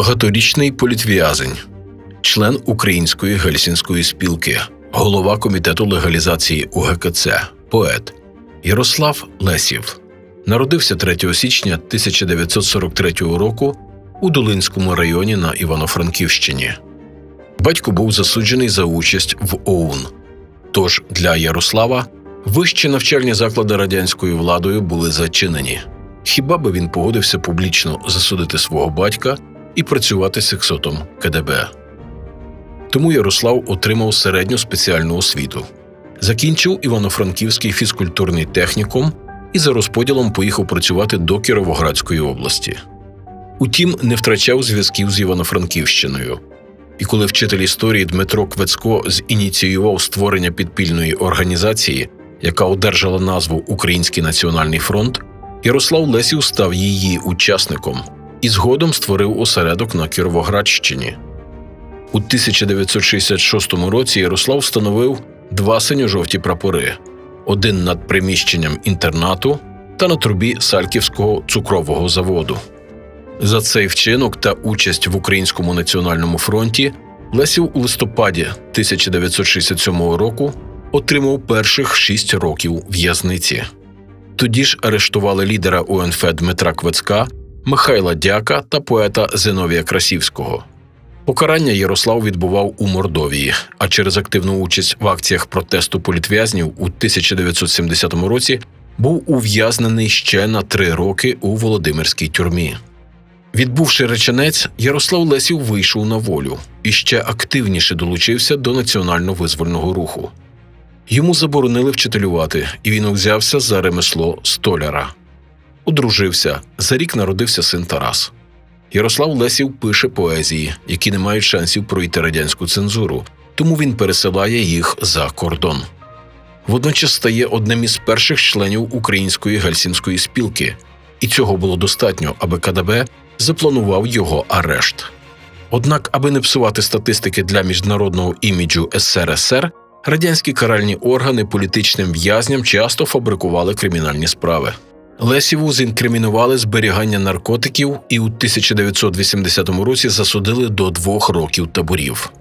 багаторічний політв'язень, член Української гельсінської спілки, голова комітету легалізації УГКЦ, поет Ярослав Лесів. Народився 3 січня 1943 року у Долинському районі на Івано-Франківщині. Батько був засуджений за участь в ОУН. Тож для Ярослава вищі навчальні заклади радянською владою були зачинені. Хіба би він погодився публічно засудити свого батька і працювати сексотом КДБ? Тому Ярослав отримав середню спеціальну освіту. Закінчив Івано-Франківський фізкультурний технікум і за розподілом поїхав працювати до Кіровоградської області. Утім, не втрачав зв'язків з Івано-Франківщиною. І коли вчитель історії Дмитро Квецько зініціював створення підпільної організації, яка одержала назву Український національний фронт, Ярослав Лесів став її учасником і згодом створив осередок на Кіровоградщині. У 1966 році Ярослав встановив два синьо-жовті прапори: один над приміщенням інтернату та на трубі Сальківського цукрового заводу. За цей вчинок та участь в Українському національному фронті Лесів у листопаді 1967 року отримав перших шість років в'язниці. Тоді ж арештували лідера УНФ Дмитра Квецька, Михайла Дяка та поета Зиновія Красівського. Покарання Ярослав відбував у Мордовії, а через активну участь в акціях протесту політв'язнів у 1970 році був ув'язнений ще на три роки у Володимирській тюрмі. Відбувши реченець, Ярослав Лесів вийшов на волю і ще активніше долучився до національно-визвольного руху. Йому заборонили вчителювати, і він взявся за ремесло столяра. Одружився, за рік народився син Тарас. Ярослав Лесів пише поезії, які не мають шансів пройти радянську цензуру, тому він пересилає їх за кордон. Водночас стає одним із перших членів Української гельсінської спілки, і цього було достатньо, аби КДБ запланував його арешт. Однак, аби не псувати статистики для міжнародного іміджу СРСР, радянські каральні органи політичним в'язням часто фабрикували кримінальні справи. Лесіву зінкримінували зберігання наркотиків і у 1980 році засудили до двох років таборів.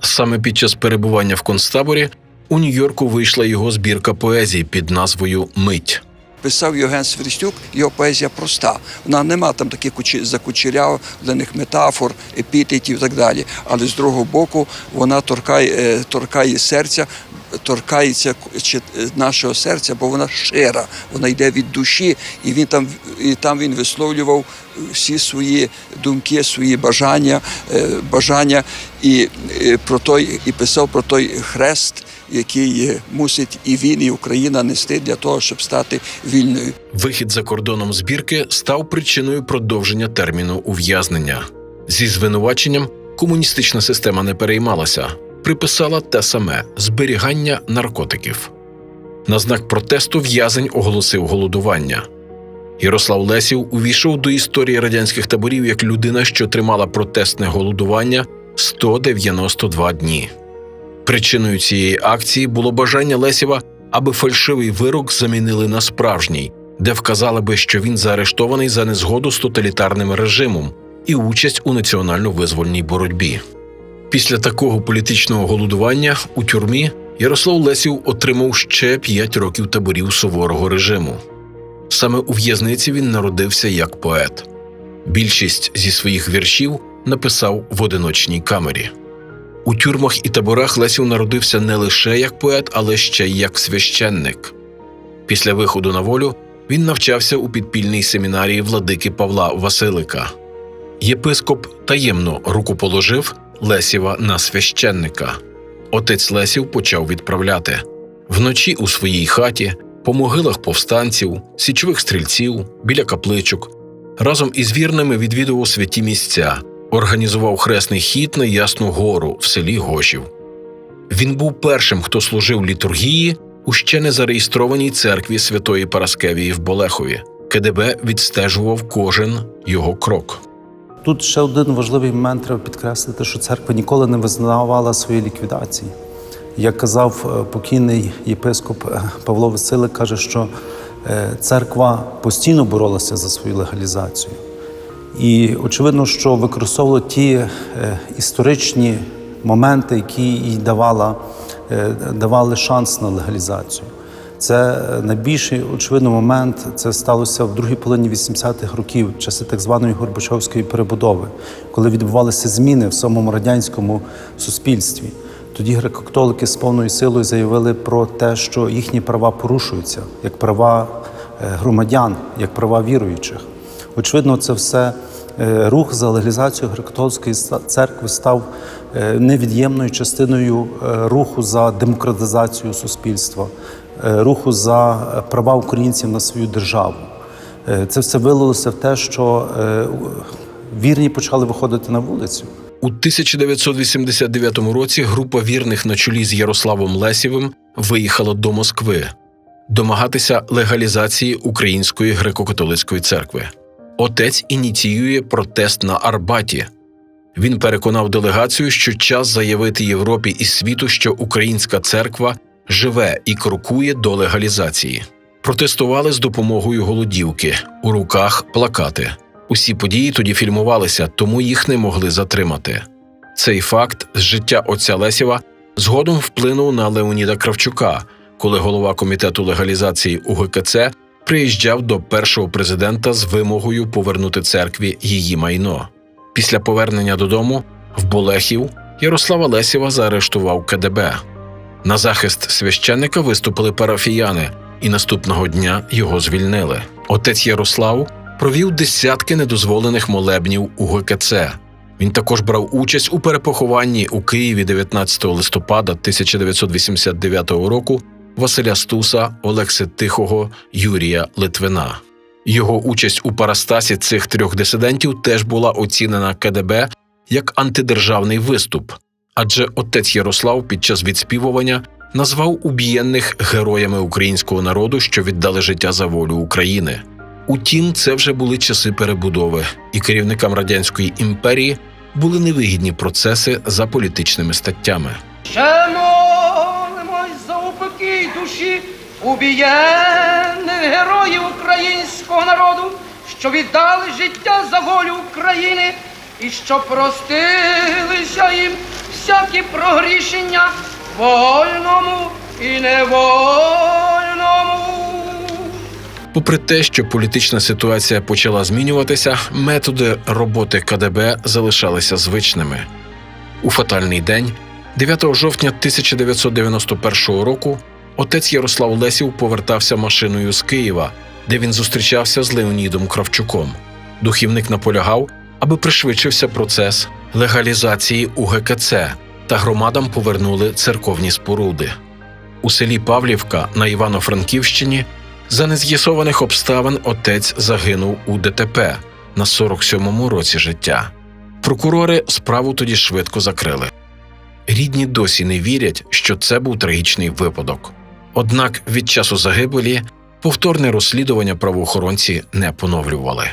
Саме під час перебування в концтаборі у Нью-Йорку вийшла його збірка поезій під назвою Мить. Писав Євген Сверстюк, його поезія проста. Вона нема там таких кучі- закучерявлених метафор, епітетів і так далі. Але з другого боку вона торкає, е, торкає серця, торкається чи- нашого серця, бо вона щира, вона йде від душі, і він там, і там він висловлював всі свої думки, свої бажання, е, бажання і, е, про той, і писав про той хрест який е, мусить і він, і Україна нести для того, щоб стати вільною. Вихід за кордоном збірки став причиною продовження терміну ув'язнення. Зі звинуваченням комуністична система не переймалася, приписала те саме зберігання наркотиків. На знак протесту в'язень оголосив голодування. Ярослав Лесів увійшов до історії радянських таборів як людина, що тримала протестне голодування 192 дні. Причиною цієї акції було бажання Лесєва, аби фальшивий вирок замінили на справжній, де вказали би, що він заарештований за незгоду з тоталітарним режимом і участь у національно-визвольній боротьбі. Після такого політичного голодування у тюрмі Ярослав Лесів отримав ще п'ять років таборів суворого режиму. Саме у в'язниці він народився як поет. Більшість зі своїх віршів написав в одиночній камері. У тюрмах і таборах Лесів народився не лише як поет, але ще й як священник. Після виходу на волю він навчався у підпільній семінарії владики Павла Василика. Єпископ таємно рукоположив Лесєва на священника. Отець Лесів почав відправляти вночі у своїй хаті, по могилах повстанців, січових стрільців, біля капличок. Разом із вірними відвідував святі місця, організував хресний хід на Ясну гору в селі Гошів. Він був першим, хто служив літургії у ще не зареєстрованій церкві Святої Параскевії в Болехові. КДБ відстежував кожен його крок. Тут ще один важливий момент треба підкреслити, що церква ніколи не визнавала свої ліквідації. Як казав е, покійний єпископ е, Павло Василик, каже, що е, церква постійно боролася за свою легалізацію. І очевидно, що використовували ті історичні моменти, які їй давала, давали шанс на легалізацію. Це найбільший очевидно момент. Це сталося в другій половині 80-х років, часи так званої Горбачовської перебудови, коли відбувалися зміни в самому радянському суспільстві. Тоді греко-католики з повною силою заявили про те, що їхні права порушуються, як права е, громадян, як права віруючих. Очевидно, це все е, рух за легалізацію греко-католицької церкви став е, невід'ємною частиною руху за демократизацію суспільства, руху за е, права українців на свою державу. Е, Це все вилилося в те, що е, вірні почали виходити на вулицю. У 1989 році група вірних на чолі з Ярославом Лесєвим виїхала до Москви домагатися легалізації Української греко-католицької церкви. Отець ініціює протест на Арбаті. Він переконав делегацію, що час заявити Європі і світу, що українська церква живе і крокує до легалізації. Протестували з допомогою голодівки, у руках плакати. Усі події тоді фільмувалися, тому їх не могли затримати. Цей факт з життя отця Лесєва згодом вплинув на Леоніда Кравчука, коли голова комітету легалізації УГКЦ приїжджав до першого президента з вимогою повернути церкві її майно. Після повернення додому в Болехів Ярослава Лесєва заарештував КДБ. На захист священника виступили парафіяни, і наступного дня його звільнили. Отець Ярослав провів десятки недозволених молебнів у ГКЦ. Він також брав участь у перепохованні у Києві 19 листопада 1989 року Василя Стуса, Олекси Тихого, Юрія Литвина. Його участь у парастасі цих трьох дисидентів теж була оцінена КДБ як антидержавний виступ, адже отець Ярослав під час відспівування назвав убієнних героями українського народу, що віддали життя за волю України. Утім, це вже були часи перебудови, і керівникам радянської імперії були невигідні процеси за політичними статтями. Ще молимось за упокій душі убієнних героїв українського народу, що віддали життя за волю України і що простилися їм вольному і невольному. Попри те, що політична ситуація почала змінюватися, методи роботи КДБ залишалися звичними. У фатальний день, 9 жовтня 1991 року, отець Ярослав Лесів повертався машиною з Києва, де він зустрічався з Леонідом Кравчуком. Духівник наполягав, аби пришвидшився процес легалізації УГКЦ та громадам повернули церковні споруди. У селі Павлівка на Івано-Франківщині за нез'ясованих обставин отець загинув у ДТП на 47-му році життя. Прокурори справу тоді швидко закрили. Рідні досі не вірять, що це був трагічний випадок. Однак від часу загибелі повторне розслідування правоохоронці не поновлювали.